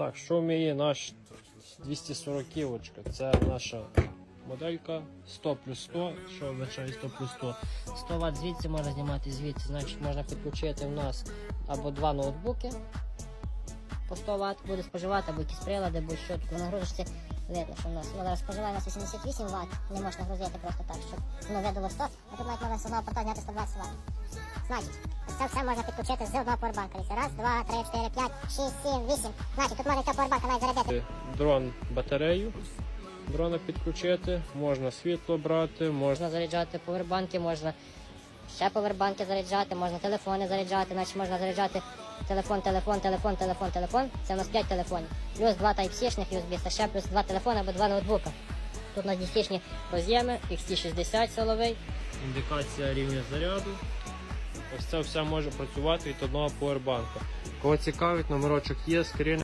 Так, що ми є наш 240 кілочка. Це наша моделька 100 плюс 100, що означає 100 плюс 100. 100 Вт звідси можна знімати звідси, значить можна підключити в нас або два ноутбуки по 100 Вт буде споживати, або якісь прилади, або що. На нагрузочці видно, що в нас зараз споживає у нас 88 Вт, не можна грузити просто так, щоб воно видало 100, а тут навіть можна з одного порта зняти 120 Вт. Значить, це все можна підключити з одного. Дивіться, Раз, два, три, чотири, п'ять, шість, сім, вісім. Значить, тут можна цього поwerbanka навіть зарядити. Дрон батарею. Дрона підключити, можна світло брати, можна Можна заряджати повербанки, можна ще повербанки заряджати, можна телефони заряджати, значить можна заряджати телефон, телефон, телефон, телефон, телефон. Це у нас 5 телефонів. Плюс два Type-C-шних USB, та ще плюс два телефони або два ноутбука. Тут у нас дійсні роз'єми, XT60 силовий. індикація рівня заряду. Це все може працювати від одного поwerbanka. Кого цікавить, номерочок є, скрін